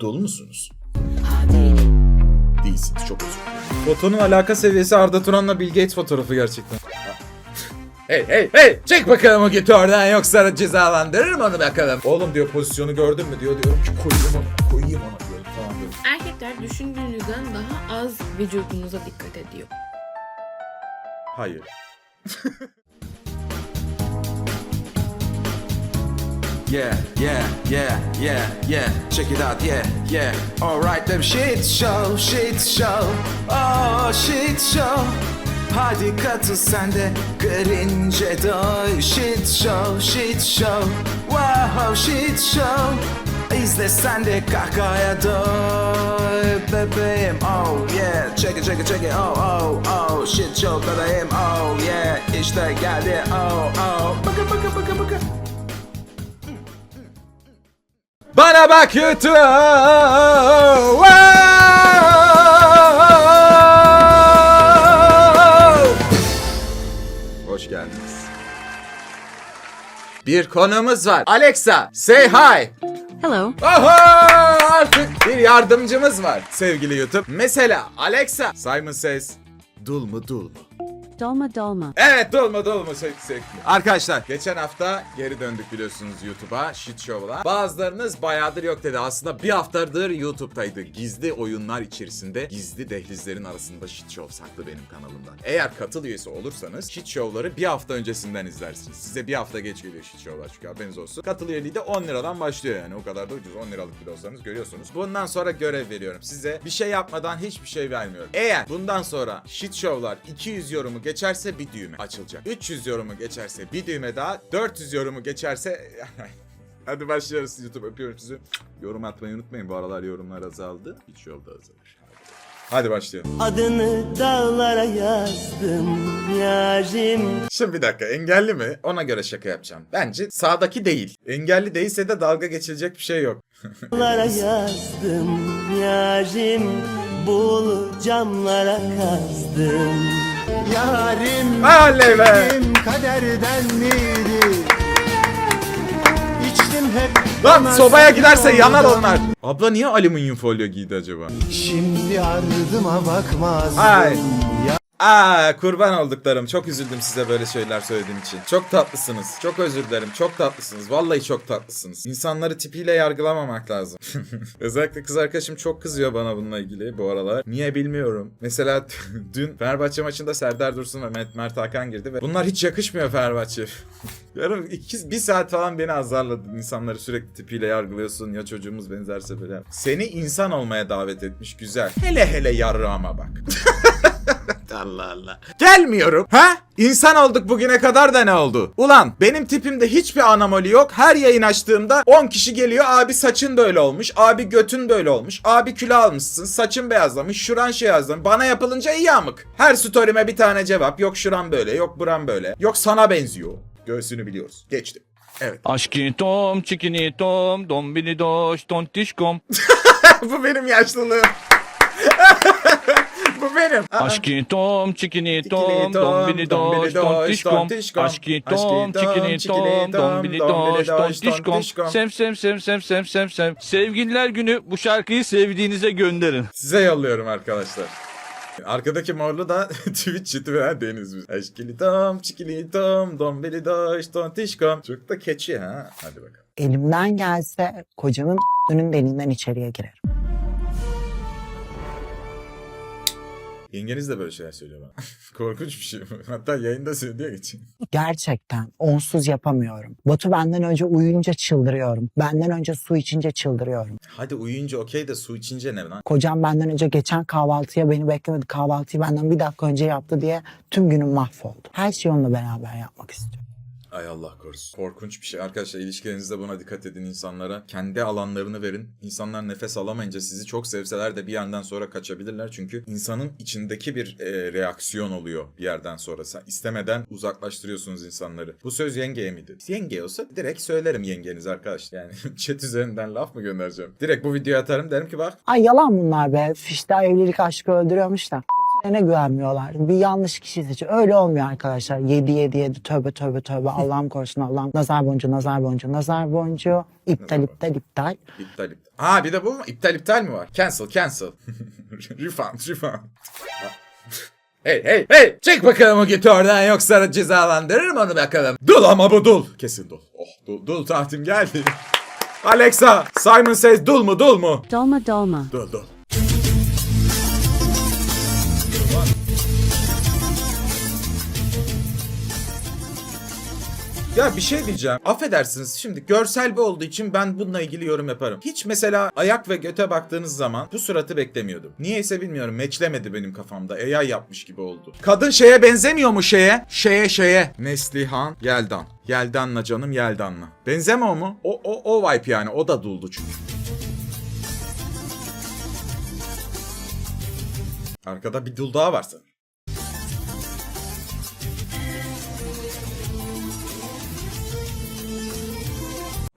Dolu musunuz? Değilsiniz çok özür dilerim. Fotonun alaka seviyesi Arda Turan'la Bill Gates fotoğrafı gerçekten. Hey hey hey çek bakalım o git oradan yoksa cezalandırırım onu bakalım. Oğlum diyor pozisyonu gördün mü diyor diyorum ki koyayım onu koyayım ona diyorum tamam diyorum. Erkekler düşündüğünüzden daha az vücudunuza dikkat ediyor. Hayır. Yeah, yeah, yeah, yeah, yeah. Check it out, yeah, yeah. Alright, them shit show, shit show. Oh, shit show. Hadi katıl sen de grince doy. Shit show, shit show. Wow, shit show. İzle sen de kahkahaya doy bebeğim oh yeah Check it check it check it oh oh oh Shit show bebeğim oh yeah İşte geldi oh oh Bakın bakın bakın bakın Bana bak YouTube. Hoş geldiniz. Bir konumuz var. Alexa, say hi. Hello. Oho! Artık bir yardımcımız var sevgili YouTube. Mesela Alexa, Simon Says, dul mu dul mu? Dolma dolma. Evet dolma dolma sevgili sevgili. Arkadaşlar geçen hafta geri döndük biliyorsunuz YouTube'a shit show'la. Bazılarınız bayağıdır yok dedi. Aslında bir haftadır YouTube'daydı. Gizli oyunlar içerisinde gizli dehlizlerin arasında shit show saklı benim kanalımda. Eğer katıl üyesi olursanız shit show'ları bir hafta öncesinden izlersiniz. Size bir hafta geç geliyor shit show'lar çünkü haberiniz olsun. Katıl üyeliği de 10 liradan başlıyor yani. O kadar da ucuz 10 liralık bile olsanız görüyorsunuz. Bundan sonra görev veriyorum. Size bir şey yapmadan hiçbir şey vermiyorum. Eğer bundan sonra shit show'lar 200 yorumu geçerse bir düğme açılacak. 300 yorumu geçerse bir düğme daha. 400 yorumu geçerse... Hadi başlıyoruz YouTube öpüyorum sizi. Yorum atmayı unutmayın. Bu aralar yorumlar azaldı. Shit show da azalır. Hadi başlayalım. Adını dağlara yazdım yarim Şimdi bir dakika engelli mi? Ona göre şaka yapacağım. Bence sağdaki değil. Engelli değilse de dalga geçilecek bir şey yok. Dağlara yazdım yarim Bulu camlara kazdım Yarim Oley be! kaderden miydi? İçtim hep Lan sobaya giderse yanar onlar. Abla niye alüminyum folyo giydi acaba? Şimdi ardıma bakmazdım Ay. Ya Aa kurban olduklarım. Çok üzüldüm size böyle şeyler söylediğim için. Çok tatlısınız. Çok özür dilerim. Çok tatlısınız. Vallahi çok tatlısınız. İnsanları tipiyle yargılamamak lazım. Özellikle kız arkadaşım çok kızıyor bana bununla ilgili bu aralar. Niye bilmiyorum. Mesela dün Fenerbahçe maçında Serdar Dursun ve Mert, Mert Hakan girdi ve bunlar hiç yakışmıyor Fenerbahçe. Yarım iki, bir saat falan beni azarladın. İnsanları sürekli tipiyle yargılıyorsun. Ya çocuğumuz benzerse böyle. Seni insan olmaya davet etmiş. Güzel. Hele hele yarrağıma bak. Allah Allah. Gelmiyorum. Ha? İnsan olduk bugüne kadar da ne oldu? Ulan benim tipimde hiçbir anomali yok. Her yayın açtığımda 10 kişi geliyor. Abi saçın böyle olmuş. Abi götün böyle olmuş. Abi kilo almışsın. Saçın beyazlamış. Şuran şey yazdım. Bana yapılınca iyi amık. Her story'me bir tane cevap. Yok şuran böyle. Yok buran böyle. Yok sana benziyor. Göğsünü biliyoruz. Geçtim. Evet. Aşkitom, çikinitom, dombili doş, tontişkom. Bu benim yaşlılığım. Bu benim. Aa. Aşkitom, çikinitom, dombili dombili doş, tontişkom. Aşkitom, çikinitom, dombili doş, tontişkom. Sev sev sev sev sev sev sev. Sevgililer günü bu şarkıyı sevdiğinize gönderin. Size yolluyorum arkadaşlar. Arkadaki morlu da Twitch veren Deniz biz. Aşkilitom, çikilitom, dombili doş, tontişkom. Çok da keçi ha. Hadi bakalım. elimden gelse kocamın önün deliğinden içeriye girerim. Yengeniz de böyle şeyler söylüyor bana. Korkunç bir şey. Hatta yayında söylüyor için. Gerçekten onsuz yapamıyorum. Batu benden önce uyuyunca çıldırıyorum. Benden önce su içince çıldırıyorum. Hadi uyuyunca okey de su içince ne lan? Kocam benden önce geçen kahvaltıya beni beklemedi. Kahvaltıyı benden bir dakika önce yaptı diye tüm günüm mahvoldu. Her şeyi onunla beraber yapmak istiyorum. Ay Allah korusun. Korkunç bir şey. Arkadaşlar ilişkilerinizde buna dikkat edin insanlara. Kendi alanlarını verin. İnsanlar nefes alamayınca sizi çok sevseler de bir yerden sonra kaçabilirler. Çünkü insanın içindeki bir e, reaksiyon oluyor bir yerden sonra. Sen istemeden uzaklaştırıyorsunuz insanları. Bu söz yengeye miydi? Yenge olsa direkt söylerim yengeniz arkadaş. Yani chat üzerinden laf mı göndereceğim? Direkt bu videoyu atarım derim ki bak Ay yalan bunlar be. Fişte evlilik aşkı öldürüyormuş da. Ne güvenmiyorlar. Bir yanlış kişi seçiyor. Öyle olmuyor arkadaşlar. 7 7 7 tövbe tövbe tövbe. Allah'ım korusun Allah'ım. Nazar boncuğu nazar boncuğu nazar boncuğu. İptal iptal iptal. İptal iptal. Aa bir de bu mu? İptal iptal mi var? Cancel cancel. refund refund. hey hey hey! Çek bakalım o git oradan yoksa cezalandırırım onu bakalım. Dul ama bu dul. Kesin dul. Oh dul, dul tahtim geldi. Alexa, Simon says dul mu dul mu? Dolma dolma. Dul dul. Ya bir şey diyeceğim. Affedersiniz şimdi görsel bir olduğu için ben bununla ilgili yorum yaparım. Hiç mesela ayak ve göte baktığınız zaman bu suratı beklemiyordum. Niyeyse bilmiyorum. Meçlemedi benim kafamda. AI yapmış gibi oldu. Kadın şeye benzemiyor mu şeye? Şeye şeye. Neslihan Yeldan. Yeldan'la canım Yeldan'la. Benzeme o mu? O, o, o vibe yani. O da duldu çünkü. Arkada bir dul daha var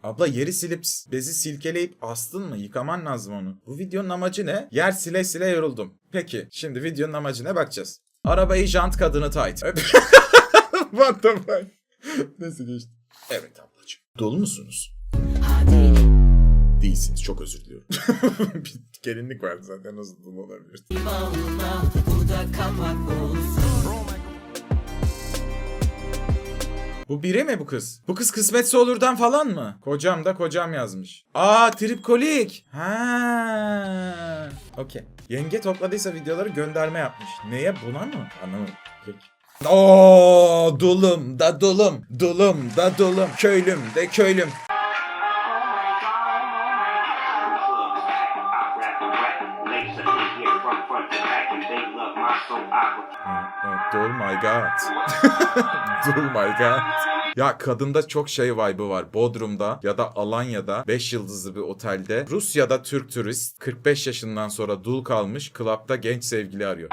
Abla yeri silip bezi silkeleyip astın mı? Yıkaman lazım onu. Bu videonun amacı ne? Yer sile sile yoruldum. Peki şimdi videonun amacı ne bakacağız. Arabayı jant kadını tight. What the fuck? Nasıl geçti? Evet ablacığım. Dolu musunuz? Değilsiniz. Çok özür diliyorum. bir gelinlik vardı zaten. Nasıl dolu olabilir? Bu biri mi bu kız? Bu kız kısmetse olurdan falan mı? Kocam da kocam yazmış. Aa tripkolik. Ha. Okey. Yenge topladıysa videoları gönderme yapmış. Neye buna mı? Anlamadım. Peki. Oo dulum da dulum, dulum da dulum, köylüm de köylüm. Oh my god. oh my god. Ya kadında çok şey vibe'ı var. Bodrum'da ya da Alanya'da 5 yıldızlı bir otelde Rusya'da Türk turist 45 yaşından sonra dul kalmış klapta genç sevgili arıyor.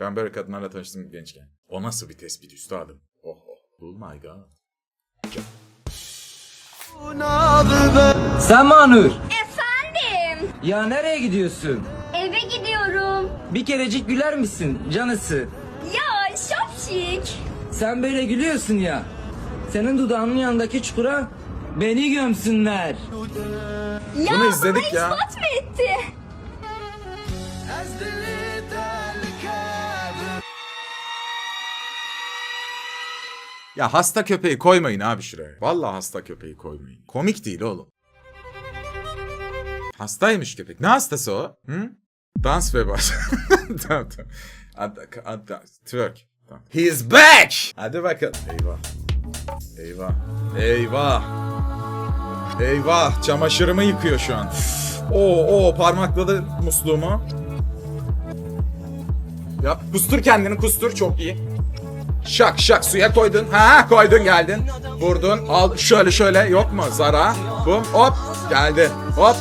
Ben böyle kadınlarla tanıştım gençken. O nasıl bir tespit üstadım? Oh oh. Oh my god. Semanur. Efendim, Ya nereye gidiyorsun? Bir kerecik güler misin canısı? Ya şapşik. Sen böyle gülüyorsun ya. Senin dudağının yanındaki çukura beni gömsünler. Ya Bunu izledik bana ya. ispat mı etti? Ya hasta köpeği koymayın abi şuraya. Vallahi hasta köpeği koymayın. Komik değil oğlum. Hastaymış köpek. Ne hastası o? Hı? Dans ve baş. tamam tamam. Ad, ad, ad, twerk. Tamam. He's back! Hadi bakalım. Eyvah. Eyvah. Eyvah. Eyvah. Çamaşırımı yıkıyor şu an. Oo, oo parmakladı musluğumu. Yap. Kustur kendini kustur. Çok iyi. Şak şak suya koydun. Ha koydun geldin. Vurdun. Al şöyle şöyle yok mu? Zara. Bum hop geldi. Hop.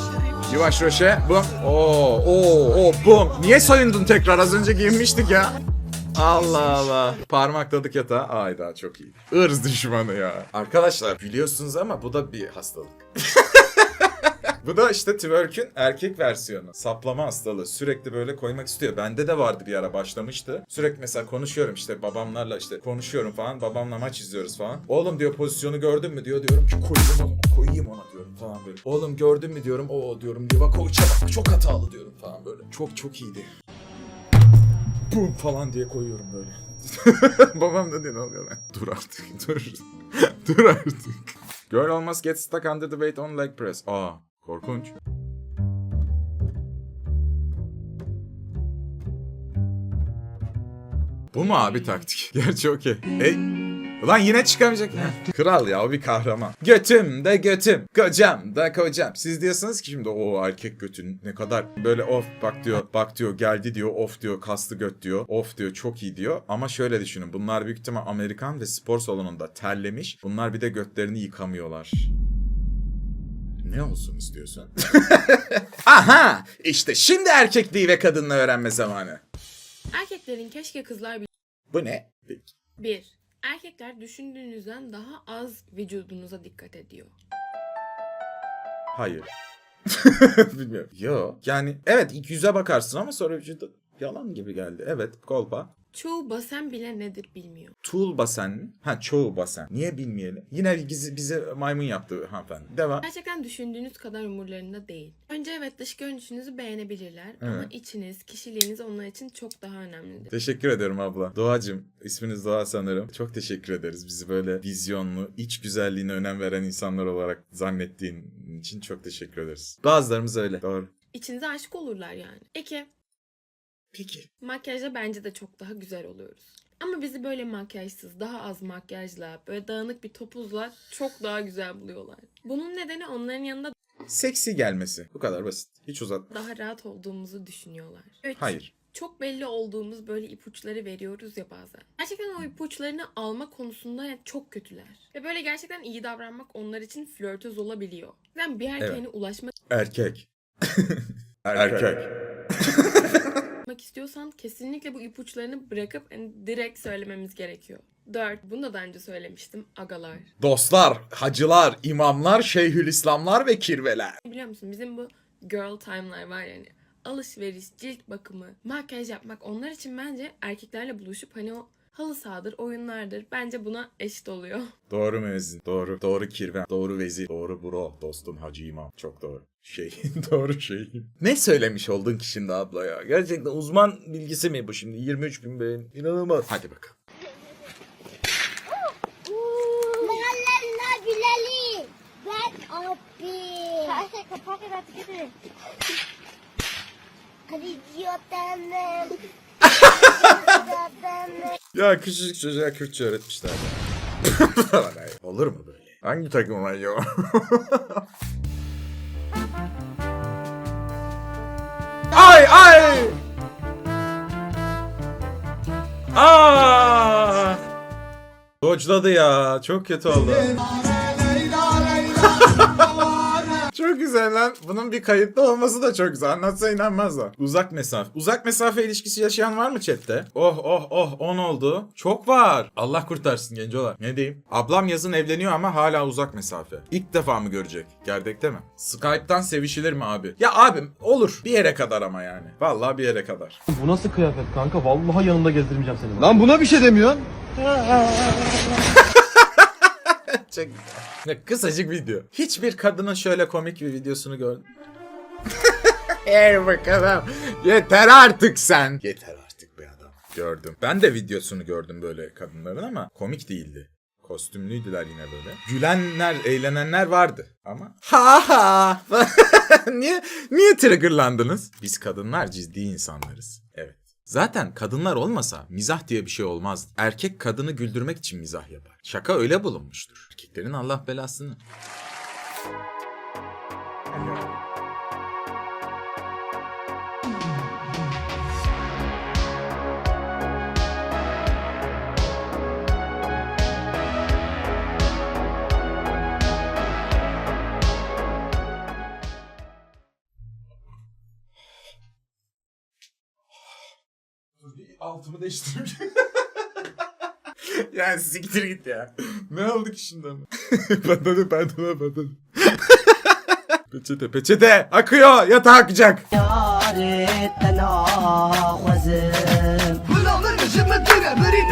Yavaş roşe. Bum. Oo oo oo bum. Niye soyundun tekrar? Az önce giyinmiştik ya. Allah Allah. Parmakladık yatağa. Ay daha çok iyi. Irz düşmanı ya. Arkadaşlar biliyorsunuz ama bu da bir hastalık. Bu da işte twerk'ün erkek versiyonu. Saplama hastalığı. Sürekli böyle koymak istiyor. Bende de vardı bir ara başlamıştı. Sürekli mesela konuşuyorum işte babamlarla işte konuşuyorum falan. Babamla maç izliyoruz falan. Oğlum diyor pozisyonu gördün mü diyor. Diyorum ki koyayım ona, koyayım ona diyorum falan böyle. Oğlum gördün mü diyorum. O diyorum. Livakovic'e bak çok hatalı diyorum falan böyle. Çok çok iyiydi. Bum falan diye koyuyorum böyle. Babam da ne oluyor lan? Dur artık dur. dur artık. Girl almost gets stuck under the weight on leg press. Aa korkunç. Bu mu abi taktik? Gerçi okey. E, Ulan yine çıkamayacak. Heh, Kral ya o bir kahraman. Götüm de götüm. Kocam da kocam. Siz diyorsunuz ki şimdi o erkek götün ne kadar böyle of bak diyor bak diyor geldi diyor of diyor kaslı göt diyor of diyor çok iyi diyor. Ama şöyle düşünün bunlar büyük ihtimal Amerikan ve spor salonunda terlemiş. Bunlar bir de götlerini yıkamıyorlar. Ne olsun istiyorsun? Aha! işte şimdi erkekliği ve kadınla öğrenme zamanı. Erkeklerin keşke kızlar Bu ne? Peki. 1. Erkekler düşündüğünüzden daha az vücudunuza dikkat ediyor. Hayır. Bilmiyorum. Yo. Yani evet ilk yüze bakarsın ama sonra vücuda yalan gibi geldi. Evet kolpa. Çoğu basen bile nedir bilmiyor. Tool basen mi? Ha çoğu basen. Niye bilmeyelim? Yine bizi, bize maymun yaptı hanımefendi. Devam. Gerçekten düşündüğünüz kadar umurlarında değil. Önce evet dış görünüşünüzü beğenebilirler ama Evet. içiniz, kişiliğiniz onlar için çok daha önemlidir. Teşekkür ederim abla. Doğacım. isminiz Doğa sanırım. Çok teşekkür ederiz. Bizi böyle vizyonlu, iç güzelliğine önem veren insanlar olarak zannettiğin için çok teşekkür ederiz. Bazılarımız öyle. Doğru. İçinize aşık olurlar yani. Eki, Peki. makyajla bence de çok daha güzel oluyoruz. Ama bizi böyle makyajsız, daha az makyajla, böyle dağınık bir topuzla çok daha güzel buluyorlar. Bunun nedeni onların yanında Seksi gelmesi. Bu kadar basit. Hiç uzat. daha rahat olduğumuzu düşünüyorlar. Üç, Hayır. Çok belli olduğumuz böyle ipuçları veriyoruz ya bazen. Gerçekten o ipuçlarını alma konusunda yani çok kötüler. Ve böyle gerçekten iyi davranmak onlar için flörtöz olabiliyor. Yani bir erkeğine ulaşmak Erkek. Erkek. istiyorsan kesinlikle bu ipuçlarını bırakıp hani direkt söylememiz gerekiyor. 4. Bunu da daha önce söylemiştim. Agalar. Dostlar, hacılar, imamlar, şeyhülislamlar ve kirveler. Biliyor musun bizim bu girl time'lar var yani. Alışveriş, cilt bakımı, makyaj yapmak onlar için bence erkeklerle buluşup hani o halı sahadır, oyunlardır. Bence buna eşit oluyor. Doğru müezzin, doğru. Doğru kirve, doğru vezir, doğru bro, dostum hacı imam. Çok doğru. Şey, doğru şey. Ne söylemiş oldun ki şimdi abla ya? Gerçekten uzman bilgisi mi bu şimdi? 23 bin beğen. İnanılmaz. Hadi bakalım. Mahallenin Bilali. Ben abi. Her kapak eder tüketirim. Kırıcıyordum. Ya küçücük çocuğa Kürtçe öğretmişler. Olur mu böyle? Hangi takım acaba? Aa! Dodge'ladı ya. Çok kötü oldu. Çok güzel lan. Bunun bir kayıtlı olması da çok güzel. Anlatsa inanmazlar. Uzak mesafe. Uzak mesafe ilişkisi yaşayan var mı chatte? Oh oh oh 10 oldu. Çok var. Allah kurtarsın gencolar. Ne diyeyim? Ablam yazın evleniyor ama hala uzak mesafe. İlk defa mı görecek? Gerdekte mi? Skype'tan sevişilir mi abi? Ya abim olur. Bir yere kadar ama yani. Vallahi bir yere kadar. Bu nasıl kıyafet kanka? Vallahi yanımda gezdirmeyeceğim seni. Lan buna bir şey demiyorsun. Çok ne kısacık video. Hiçbir kadının şöyle komik bir videosunu gördüm. Hey bakalım. Yeter artık sen. Yeter artık be adam. Gördüm. Ben de videosunu gördüm böyle kadınların ama komik değildi. Kostümlüydüler yine böyle. Gülenler, eğlenenler vardı ama ha ha. niye niye triggerlandınız? Biz kadınlar ciddi insanlarız. Evet. Zaten kadınlar olmasa mizah diye bir şey olmazdı. Erkek kadını güldürmek için mizah yapar. Şaka öyle bulunmuştur. Erkeklerin Allah belasını. Altımı değiştireyim. yani siktir git ya. Ne oldu ki şimdi ama? patladı patladı patladı. peçete peçete akıyor yatağa akacak. Ağzım.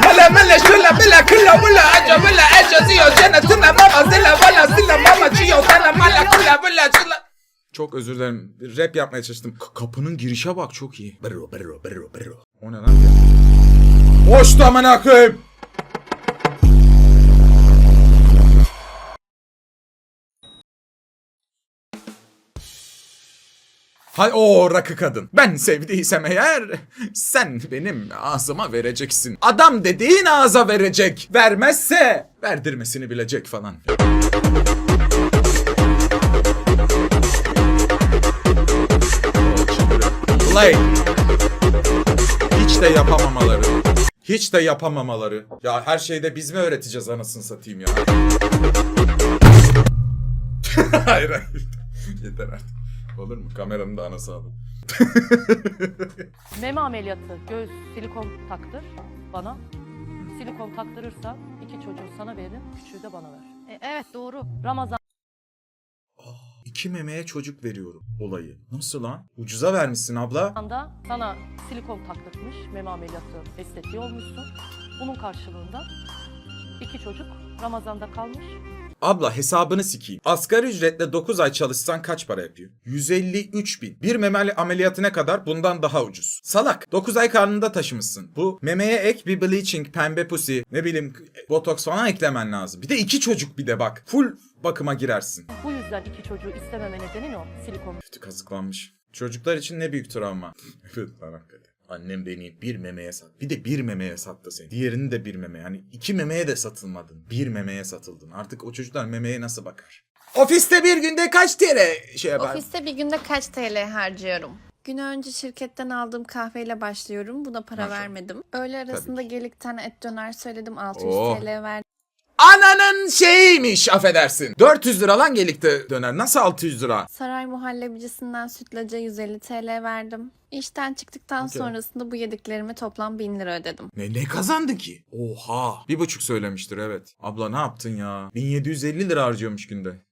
Mala mala şula mala kula mula aca mula aca ziyo cenetine mama zila mala zila mama ciyo sana mala kula mula şula. Çok özür dilerim. Rap yapmaya çalıştım. K- kapının girişe bak çok iyi. Berro berro berro berro. O ne lan? Hoş da amına. Hay o rakı kadın. Ben sevdiysem eğer sen benim ağzıma vereceksin. Adam dediğin ağza verecek. Vermezse verdirmesini bilecek falan. Play. Hiç de yapamamaları. Hiç de yapamamaları. Ya her şeyde biz mi öğreteceğiz anasını satayım ya? hayır hayır. Yeter artık. Olur mu? Kameranın da anası alın. Meme ameliyatı, göğüs silikon taktır bana. Silikon taktırırsan iki çocuğu sana veririm, küçüğü de bana ver. evet doğru. Ramazan iki memeye çocuk veriyorum olayı. Nasıl lan? Ucuza vermişsin abla. anda sana silikon taktırmış, meme ameliyatı estetiği olmuşsun. Bunun karşılığında iki çocuk Ramazan'da kalmış. Abla hesabını sikeyim. Asgari ücretle 9 ay çalışsan kaç para yapıyor? 153 bin. Bir meme ameliyatına kadar bundan daha ucuz. Salak. 9 ay karnında taşımışsın. Bu memeye ek bir bleaching, pembe pusi, ne bileyim botoks falan eklemen lazım. Bir de iki çocuk bir de bak. Full bakıma girersin. Bu yüzden iki çocuğu istememe nedenin o silikon Kötü kazıklanmış. Çocuklar için ne büyük travma. evet lan hakikaten. Annem beni bir memeye sat. Bir de bir memeye sattı seni. Diğerini de bir memeye. Yani iki memeye de satılmadın. Bir memeye satıldın. Artık o çocuklar memeye nasıl bakar? Ofiste bir günde kaç TL şey yapar? Ofiste bir günde kaç TL harcıyorum? Gün önce şirketten aldığım kahveyle başlıyorum. Buna para Maşallah. vermedim. Öğle arasında gelip tane et döner söyledim. 600 Oh. TL verdim. Ananın şeyiymiş affedersin. 400 lira lan gelikte döner. Nasıl 600 lira? Saray muhallebicisinden sütlaca 150 TL verdim. İşten çıktıktan Okey. sonrasında bu yediklerime toplam 1000 lira ödedim. Ne, ne kazandı ki? Oha. Bir buçuk söylemiştir evet. Abla ne yaptın ya? 1750 lira harcıyormuş günde.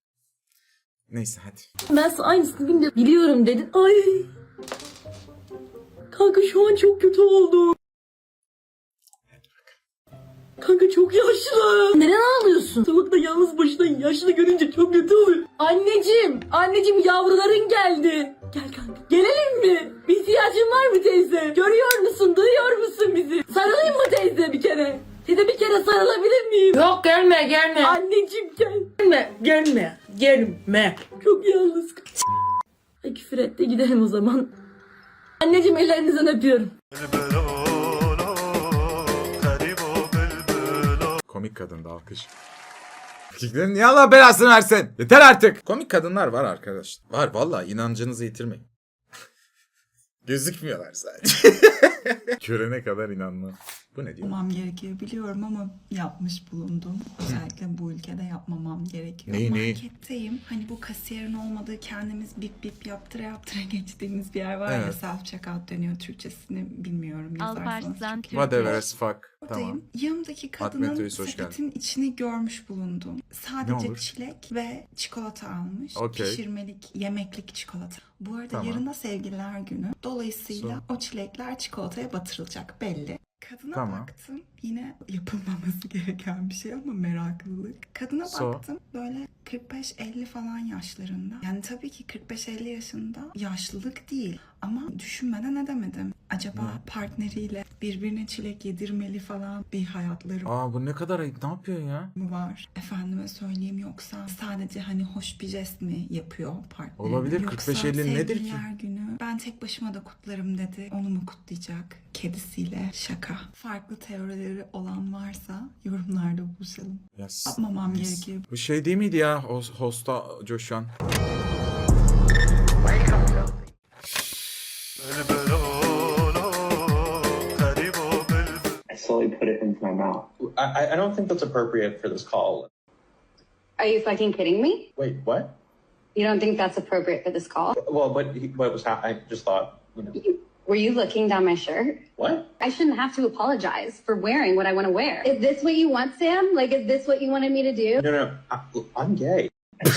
Neyse hadi. Ben sana aynısını günde biliyorum dedin. Ay. Kanka şu an çok kötü oldum. Kanka çok yaşlı. Neden ağlıyorsun? Sokakta yalnız başına yaşlı görünce çok kötü oluyor. Anneciğim, anneciğim yavruların geldi. Gel kanka. Gelelim mi? Bir ihtiyacın var mı teyze? Görüyor musun, duyuyor musun bizi? Sarılayım mı teyze bir kere? Size bir kere sarılabilir miyim? Yok gelme gelme. Anneciğim gel. Gelme gelme gelme. Çok yalnız. Ay küfür et de gidelim o zaman. Anneciğim ellerinizden öpüyorum. Komik kadın da alkış. Erkeklerin niye Allah belasını versin? Yeter artık. Komik kadınlar var arkadaşlar. Var vallahi inancınızı yitirmeyin. Gözükmüyorlar sadece. Körene kadar inanma. Bu ne diyor? Yapmam gerekiyor biliyorum ama yapmış bulundum. Özellikle bu ülkede yapmamam gerekiyor. Neyi, neyi? Marketteyim. Hani bu kasiyerin olmadığı kendimiz bip bip yaptıra yaptıra geçtiğimiz bir yer var ya Evet. self checkout deniyor. Türkçesini bilmiyorum. Yazarsanız çok iyi. Whatever as fuck. Buradayım. Tamam. Yanımdaki Fatma kadının Tüys, hoş geldin. sepetin içini görmüş bulundum. Sadece olur? çilek ve çikolata almış. Okey. Pişirmelik, yemeklik çikolata. Bu arada Tamam. yarın da sevgililer günü. Dolayısıyla o çilekler çikolataya batırılacak belli. Kadına Tamam. baktım. Yine yapılmaması gereken bir şey ama meraklılık. Kadına So? baktım böyle 45-50 falan yaşlarında. Yani tabii ki 45-50 yaşında yaşlılık değil. Ama düşünmeden edemedim. Acaba partneriyle birbirine çilek yedirmeli falan bir hayatları Aa bu ne kadar ayıp. Ne yapıyor ya? mı var? Efendime söyleyeyim yoksa sadece hani hoş bir jest mi yapıyor partneri? Olabilir, Yoksa 45-50 nedir ki? günü ben tek başıma da kutlarım dedi. Onu mu kutlayacak? Kedisiyle şaka. Farklı teorileri olan varsa yorumlarda buluşalım. Ya s- Yapmamam gerekiyor. Bu şey değil miydi ya? Hos- Hosta coşan. I slowly put it into my mouth. I, I don't think that's appropriate for this call. Are you fucking kidding me? Wait, what? You don't think that's appropriate for this call? Well, but what was happening? I just thought, you know, Were you looking down my shirt? what? I shouldn't have to apologize for wearing what I want to wear. Is this what you want, Sam? Like, is this what you wanted me to do? No, no, I, I'm gay.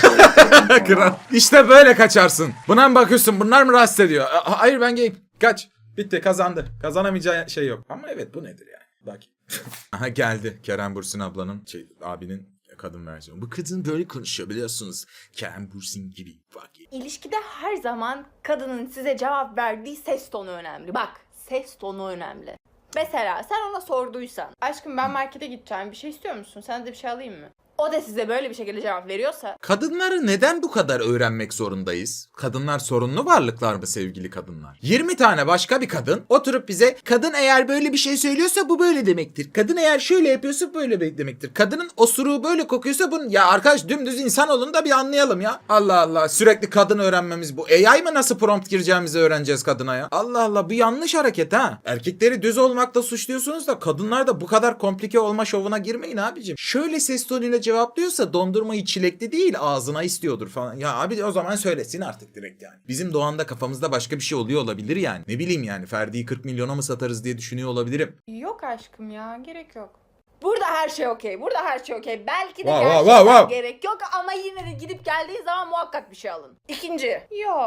Kral. İşte böyle kaçarsın. Buna mı bakıyorsun? Bunlar mı rahatsız ediyor? A- Hayır ben gayim. Kaç. Bitti kazandı. Kazanamayacağı şey yok. Ama evet bu nedir yani? Bak. Aha geldi Kerem Bursin ablanın, şey, abinin kadın versiyonu. Bu kadın böyle konuşuyor biliyorsunuz. Kerem Bursin gibi. Bak. İlişkide her zaman kadının size cevap verdiği ses tonu önemli. Bak ses tonu önemli. Mesela sen ona sorduysan aşkım ben markete gideceğim bir şey istiyor musun? Sana da bir şey alayım mı? O da size böyle bir şekilde cevap veriyorsa Kadınları neden bu kadar öğrenmek zorundayız? Kadınlar sorunlu varlıklar mı sevgili kadınlar? 20 tane başka bir kadın oturup bize kadın eğer böyle bir şey söylüyorsa bu böyle demektir. Kadın eğer şöyle yapıyorsa böyle demektir. Kadının osuruğu böyle kokuyorsa bunun ya arkadaş dümdüz insan olun da bir anlayalım ya. Allah Allah sürekli kadın öğrenmemiz bu. AI mı nasıl prompt gireceğimizi öğreneceğiz kadına ya? Allah Allah bu yanlış hareket ha. Erkekleri düz olmakla suçluyorsunuz da kadınlar da bu kadar komplike olma şovuna girmeyin abicim. Şöyle ses tonuyla cevaplıyorsa dondurmayı çilekli değil ağzına istiyordur falan. Ya abi o zaman söylesin artık direkt yani. Bizim Doğan'da kafamızda başka bir şey oluyor olabilir yani. Ne bileyim yani Ferdi'yi 40 milyona mı satarız diye düşünüyor olabilirim. Yok aşkım ya gerek yok. Burada her şey okey. Burada her şey okey. Belki de Wow, wow, gerçekten wow, wow. gerek yok ama yine de gidip geldiği zaman muhakkak bir şey alın. İkinci. Yo.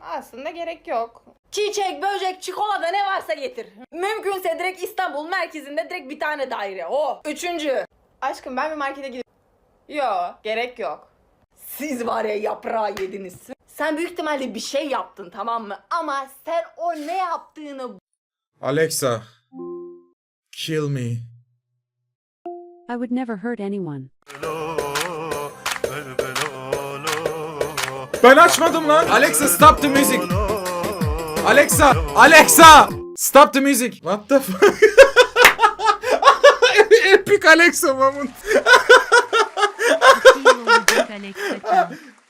Aslında gerek yok. Çiçek, böcek, çikolata ne varsa getir. Mümkünse direkt İstanbul merkezinde direkt bir tane daire. O. Üçüncü. Aşkım ben bir markete gidip... Yo, gerek yok. Siz var ya yaprağı yediniz. Sen büyük ihtimalle bir şey yaptın tamam mı? Ama sen o ne yaptığını Alexa. Kill me. I would never hurt anyone. Ben açmadım lan. Alexa stop the music. Alexa. Alexa. Stop the music. What the fuck? Epic Alexa moment.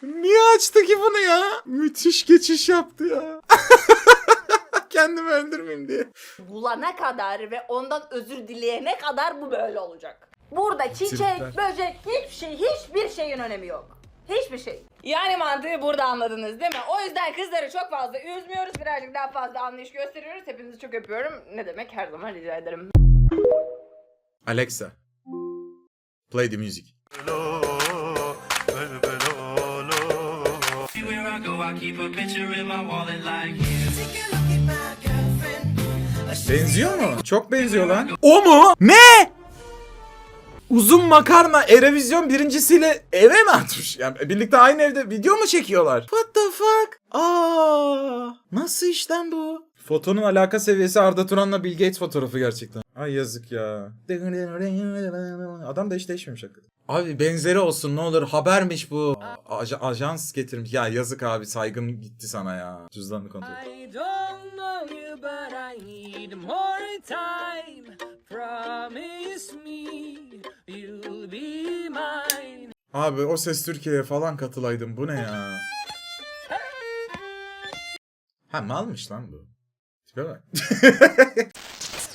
Niye açtı ki bunu ya? Müthiş geçiş yaptı ya. Kendimi öldürmeyeyim diye. bulana kadar ve ondan özür dileyene kadar bu böyle olacak. Burada çiçek, Tripler. böcek, hiçbir şey, hiçbir şeyin önemi yok. Hiçbir şey. Yani mantığı burada anladınız değil mi? O yüzden kızları çok fazla üzmüyoruz. Birazcık daha fazla anlayış gösteriyoruz. Hepinizi çok öpüyorum. Ne demek her zaman rica ederim. Alexa. Play the music. Benziyor mu? Çok benziyor lan. O mu? Ne? Uzun makarna Erevizyon birincisiyle eve mi atmış? Yani birlikte aynı evde video mu çekiyorlar? What the fuck? Aa, nasıl işten bu? Fotonun alaka seviyesi Arda Turan'la Bill Gates fotoğrafı gerçekten. Ay yazık ya. Adam da hiç değişmemiş hakikaten. Abi benzeri olsun ne olur habermiş bu. Aj- ajans getirmiş. Ya yazık abi saygım gitti sana ya. Cüzdanını kontrol et. I don't know you but I need more time. Promise me you'll be mine. Abi o ses Türkiye'ye falan katılaydım. Bu ne ya? Ha malmış lan bu. Tipe bak.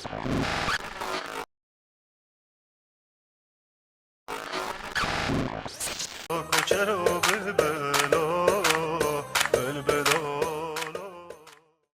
Thanks.